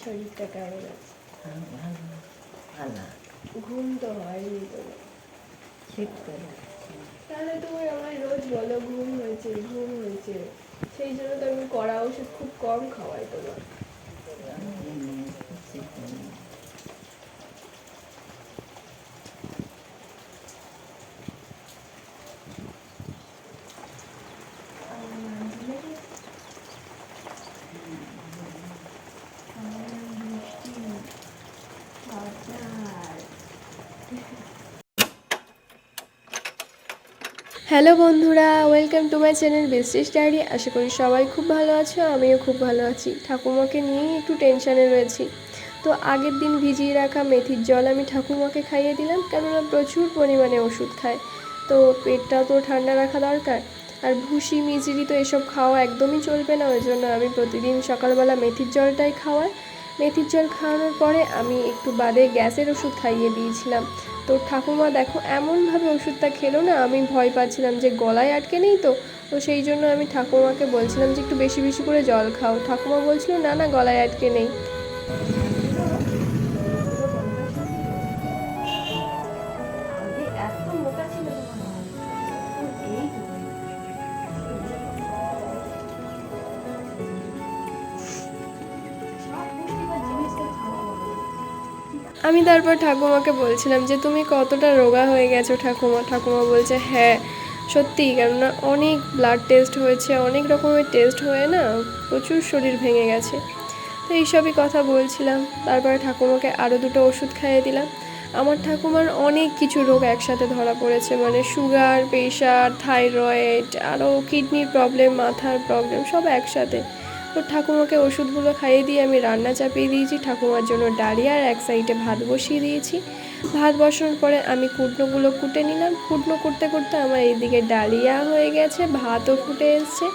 শরীরটা কেমন আছে ভালো। ঘুম তো হয়নি তোমার ঠিক করে। তাহলে তুমি আমায় রোজ বলো ঘুম হয়েছে ঘুম হয়েছে। সেই জন্য তো আমি কড়া ওষুধ খুব কম খাওয়াই তোমার আমি এমনি কিছু করি না। হ্যালো বন্ধুরা, welcome to my channel besties diary. আশা করি সবাই খুব ভালো আছো, আমিও খুব ভালো আছি। ঠাকুমাকে নিয়েই একটু টেনশানে রয়েছি। তো আগের দিন ভিজিয়ে রাখা মেথির জল আমি ঠাকুমাকে খাইয়ে দিলাম, কেননা প্রচুর পরিমাণে ওষুধ খায়। তো পেটটাও তো ঠান্ডা রাখা দরকার, আর ভুসি, মিজিরি তো এসব খাওয়া একদমই চলবে না, ওই জন্য আমি প্রতিদিন সকালবেলা মেথির জলটাই খাওয়াই। মেথির জল খাওয়ানোর পরে আমি একটু বাদে গ্যাসের ওষুধ খাইয়ে দিয়েছিলাম। তো ঠাকুমা, দেখো, এমনভাবে ওষুধটা খেলো না, আমি ভয় পাচ্ছিলাম যে গলায় আটকে নেই তো তো সেই জন্য আমি ঠাকুমাকে বলছিলাম যে একটু বেশি বেশি করে জল খাও। ঠাকুমা বলছিল, না না, গলায় আটকে নেই। আমি তারপর ঠাকুমাকে বলছিলাম যে, তুমি কতটা রোগা হয়ে গেছো? ঠাকুমা ঠাকুমা বলছে হ্যাঁ সত্যি, কেননা অনেক ব্লাড টেস্ট হয়েছে, অনেক রকমের টেস্ট হয়ে না প্রচুর শরীর ভেঙে গেছে। তো এইসবই কথা বলছিলাম। তারপরে ঠাকুমাকে আরও দুটো ওষুধ খাইয়ে দিলাম। আমার ঠাকুমার অনেক কিছু রোগ একসাথে ধরা পড়েছে মানে সুগার প্রেশার থাইরয়েড আরও কিডনির প্রবলেম মাথার প্রবলেম সব একসাথে। তো ঠাকুমাকে ওষুধগুলো খাইয়ে দিয়ে আমি রান্না চাপিয়ে দিয়েছি। ঠাকুমার জন্য ডালিয়া আর এক সাইডে ভাত বসিয়ে দিয়েছি। ভাত বসানোর পরে আমি কুটনোগুলো কুটে নিলাম। কুটনো করতে করতে আমার এইদিকে ডালিয়া হয়ে গেছে, ভাতও ফুটে এসছে।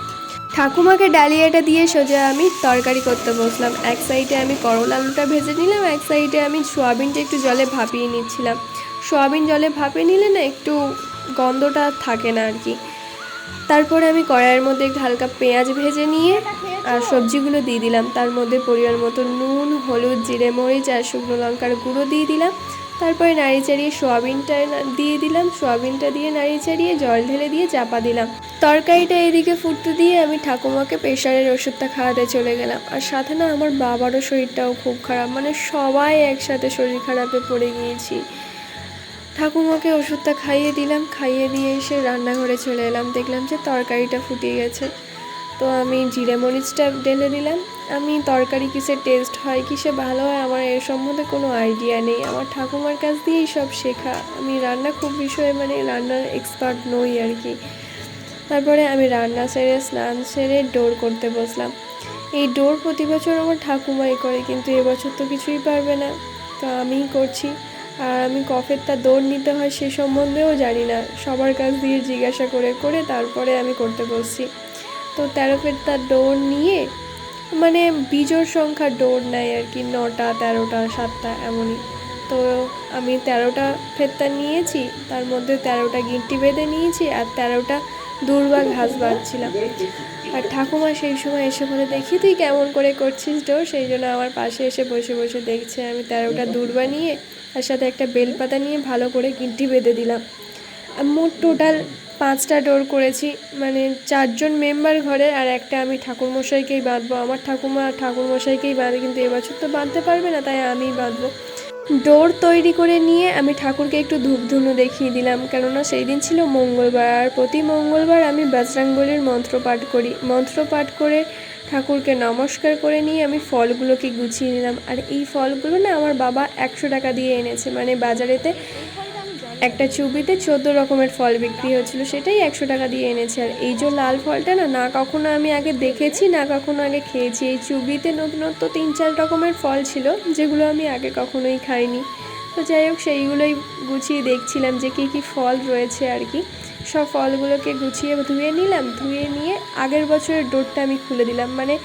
ঠাকুমাকে ডালিয়াটা দিয়ে সোজা আমি তরকারি করতে বসলাম। এক সাইডে আমি করলা আলুটা ভেজে নিলাম, এক সাইডে আমি সোয়াবিনটা একটু জলে ভাপিয়ে নিচ্ছিলাম। সোয়াবিন জলে ভাপিয়ে নিলে না একটু গন্ধটা থাকে না আর কি। তারপরে আমি কড়াইয়ের মধ্যে একটু হালকা পেঁয়াজ ভেজে নিয়ে আর সবজিগুলো দিয়ে দিলাম। তার মধ্যে পরিমাণ মতো নুন, হলুদ, জিরে, মরিচ আর শুকনো লঙ্কার গুঁড়ো দিয়ে দিলাম। তারপরে নাড়ি চাড়িয়ে সোয়াবিনটা দিয়ে দিলাম। সোয়াবিনটা দিয়ে নাড়ি চাড়িয়ে জল ঢেলে দিয়ে চাপা দিলাম। তরকারিটা এদিকে ফুটতে দিয়ে আমি ঠাকুমাকে প্রেশারের ওষুধটা খাওয়াতে চলে গেলাম। আর সাথে না আমার বাবারও শরীরটাও খুব খারাপ। মানে সবাই একসাথে শরীর খারাপে পড়ে গিয়েছি। ঠাকুমাকে ওষুধটা খাইয়ে দিলাম। খাইয়ে দিয়ে এসে রান্নাঘরে চলে এলাম। দেখলাম যে তরকারিটা ফুটিয়ে গেছে। তো আমি জিরে মরিচটা ঢেলে দিলাম। আমি তরকারি কিসে টেস্ট হয়, কিসে ভালো হয়, আমার এর সম্বন্ধে কোনো আইডিয়া নেই। আমার ঠাকুমার কাছ দিয়েই সব শেখা। আমি রান্না খুব বিষয়ে মানে রান্নার এক্সপার্ট নই আর কি। তারপরে আমি রান্না সেরে, স্নান সেরে ডোর করতে বসলাম। এই ডোর প্রতি বছর আমার ঠাকুমাই করে, কিন্তু এবছর তো কিছুই পারবে না। তো আমিই করছি। আর আমি কফের কফেরটা দৌড় নিতে হয় সে সম্বন্ধেও জানি না। সবার কাছ দিয়ে জিজ্ঞাসা করে করে তারপরে আমি করতে বসছি। তো তেরো ফেরটা ডোর নিয়ে মানে বিজোড় সংখ্যার ডোর নেয় আর কি, নটা, তেরোটা, সাতটা, এমনই। তো আমি তেরোটা ফেরতা নিয়েছি, তার মধ্যে তেরোটা গিঁটি বেঁধে নিয়েছি আর তেরোটা দুর্বা ঘাস বাঁধছিলাম। আর ঠাকুমা সেই সময় এসে বলে, দেখি তুই কেমন করে করছিস ডোর সেই জন্য আমার পাশে এসে বসে বসে দেখছে আমি তেরোটা দূর্বা নিয়ে, তার সাথে একটা বেলপাতা নিয়ে ভালো করে গিঁটি বেঁধে দিলাম। মোট টোটাল পাঁচটা ডোর করেছি মানে চারজন মেম্বার ঘরে আর একটা আমি ঠাকুরমশাইকেই বাঁধবো। আমার ঠাকুমা ঠাকুরমশাইকেই বাঁধে, কিন্তু এবছর তো বাঁধতে পারবে না, তাই আমিই বাঁধবো। ডোর তৈরি করে নিয়ে আমি ঠাকুরকে একটু ধূপধুনো দেখিয়ে দিলাম, কেননা সেই দিন ছিল মঙ্গলবার, আর প্রতি মঙ্গলবার আমি বজরাঙ্গলির মন্ত্র পাঠ করি। মন্ত্র পাঠ করে ঠাকুরকে নমস্কার করে নিয়ে আমি ফলগুলোকে গুছিয়ে নিলাম। আর এই ফলগুলো না আমার বাবা একশো টাকা দিয়ে এনেছে মানে বাজারেতে একটা চুবিতে চোদ্দ রকমের ফল বিক্রি হচ্ছিল, সেটাই একশো টাকা দিয়ে এনেছে। আর এই যে লাল ফলটা না না কখনো আমি আগে দেখেছি, না কখনো আগে খেয়েছি। এই চুবিতে নতুনত্ব তিন চার রকমের ফল ছিল, যেগুলো আমি আগে কখনোই খাইনি। তো যাই হোক, সেইগুলোই গুছিয়ে দেখছিলাম যে কী কী ফল রয়েছে আর কি। সব ফলগুলোকে গুছিয়ে ধুয়ে নিলাম, ধুয়ে নিয়ে আগের বছরের ডোরটা আমি খুলে দিলাম। মানে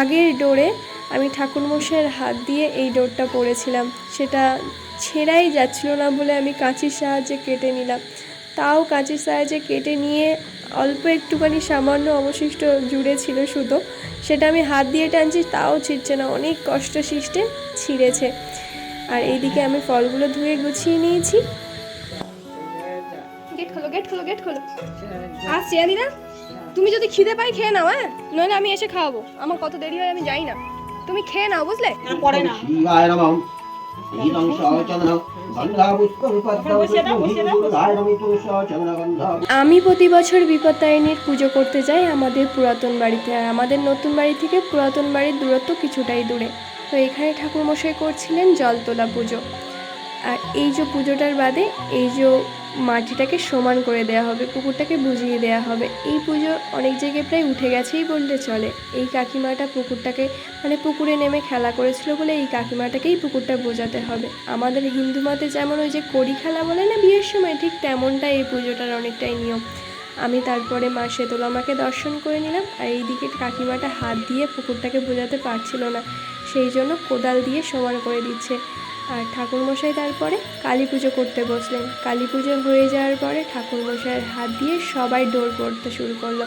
আগের ডোরে আমি ঠাকুরমশাইয়ের হাত দিয়ে এই ডোরটা পরেছিলাম। সেটা ছেঁড়াই যাচ্ছিল না বলে আমি কাঁচির সাহায্যে কেটে নিলাম। তাও কাঁচির সাহায্যে কেটে নিয়ে অল্প একটুখানি সামান্য অবশিষ্ট জুড়ে ছিল সুতো। সেটা আমি হাত দিয়ে টানছি তাও ছিঁড়ছে না। অনেক কষ্ট সৃষ্টে ছিঁড়েছে। আর এইদিকে আমি ফলগুলো ধুয়ে গুছিয়ে নিয়েছি। গেট খোলো গেট খোলো গেট খোলো। আসছি দিদা তুমি যদি খিদে পাই খেয়ে নাও হ্যাঁ? নইলে আমি এসে খাওয়াবো। আমার কত দেরি হয় আমি যাই না। তুমি খেয়ে নাও বুঝলে? পরে না। আমি প্রতি বছর বিপত্তায়নীর পুজো করতে যাই আমাদের পুরাতন বাড়িতে, আর আমাদের নতুন বাড়ি থেকে পুরাতন বাড়ির দূরত্ব কিছুটাই দূরে। তো এখানে ঠাকুরমশাই করছিলেন জল তোলা পুজো। আর এই যে পুজোটার বাদে এই যে মাটিটাকে সমান করে দেওয়া হবে, পুকুরটাকে বুঝিয়ে দেওয়া হবে। এই পুজো অনেক জায়গায় প্রায় উঠে গেছেই বললে চলে। এই কাকিমাটা পুকুরটাকে মানে পুকুরে নেমে খেলা করেছিল বলে এই কাকিমাটাকেই পুকুরটা বোঝাতে হবে। আমাদের হিন্দু মতে যেমন ওই যে কড়ি খেলা বলে না বিয়ের সময়, ঠিক তেমনটাই এই পুজোটার অনেকটাই নিয়ম। আমি তারপরে মা শীতলা মাকে দর্শন করে নিলাম, আর এইদিকে কাকিমাটা হাত দিয়ে পুকুরটাকে বোঝাতে পারছিল না। সেই জন্য কোদাল দিয়ে সমান করে দিচ্ছে। আর ঠাকুরমশাই তারপরে কালী পুজো করতে বসলেন। কালী পুজো হয়ে যাওয়ার পরে ঠাকুরমশাইয়ের হাত দিয়ে সবাই ডোর পড়তে শুরু করল।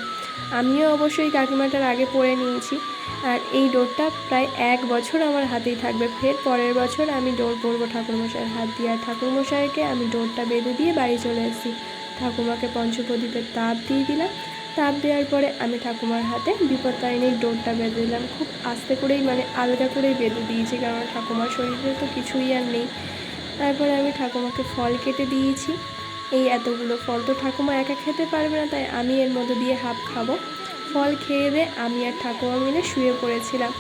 আমিও অবশ্যই কাকিমাটার আগে পরে নিয়েছি। আর এই ডোরটা প্রায় এক বছর আমার হাতেই থাকবে। ফের পরের বছর আমি ডোর পরবো ঠাকুরমশাইয়ের হাত দিয়ে। আর ঠাকুরমশাইকে আমি ডোরটা বেঁধে দিয়ে বাড়ি চলে এসেছি। ঠাকুমাকে পঞ্চপ্রদীপের তাপ দিয়ে দিলাম। তাপ দেওয়ার পরে আমি ঠাকুমার হাতে বিপত্তারিণীর ডোরটা বেঁধে দিলাম। খুব আস্তে করেই মানে আলগা করেই বেঁধে দিয়েছি, কারণ ঠাকুমার শরীরে তো কিছুই আর নেই। তারপরে আমি ঠাকুমাকে ফল কেটে দিয়েছি। এই এতগুলো ফল তো ঠাকুমা একা খেতে পারবে না, তাই আমি এর মধ্যে দিয়ে হাফ খাব। ফল খেয়ে দিয়ে আমি আর ঠাকুমা মিলে শুয়ে পড়েছিলাম।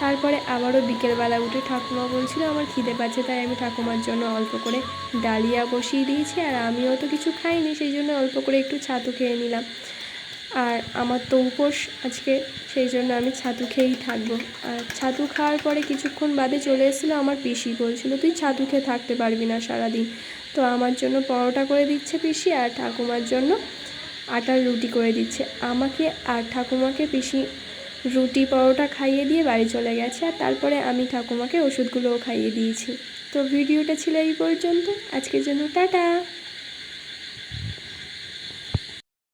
তারপরে আবারও বিকেলবেলা উঠে ঠাকুমা বলছিল, আমার খিদে পাচ্ছে, তাই আমি ঠাকুমার জন্য অল্প করে ডালিয়া বসিয়ে দিয়েছি, আর আমিও তো কিছু খাইনি, সেই জন্য অল্প করে একটু ছাতু খেয়ে নিলাম। আর আমার তো উপোস আজকে, সেই জন্য আমি ছাতু খেয়েই থাকব। আর ছাতু খাওয়ার পরে কিছুক্ষণ বাদে চলে এসেছিল আমার পিসি, বলছিল, তুই ছাতু খেয়ে থাকতে পারবি না সারাদিন। তো আমার জন্য পরোটা করে দিচ্ছে পিসি আর ঠাকুমার জন্য আটার রুটি করে দিচ্ছে। আমাকে আর ঠাকুমাকে পিসি রুটি, পরোটা খাইয়ে দিয়ে বাড়ি চলে গেছে আর তারপরে আমি ঠাকুমাকে ওষুধগুলোও খাইয়ে দিয়েছি। তো ভিডিওটা ছিল এই পর্যন্ত। আজকের জন্য টাটা!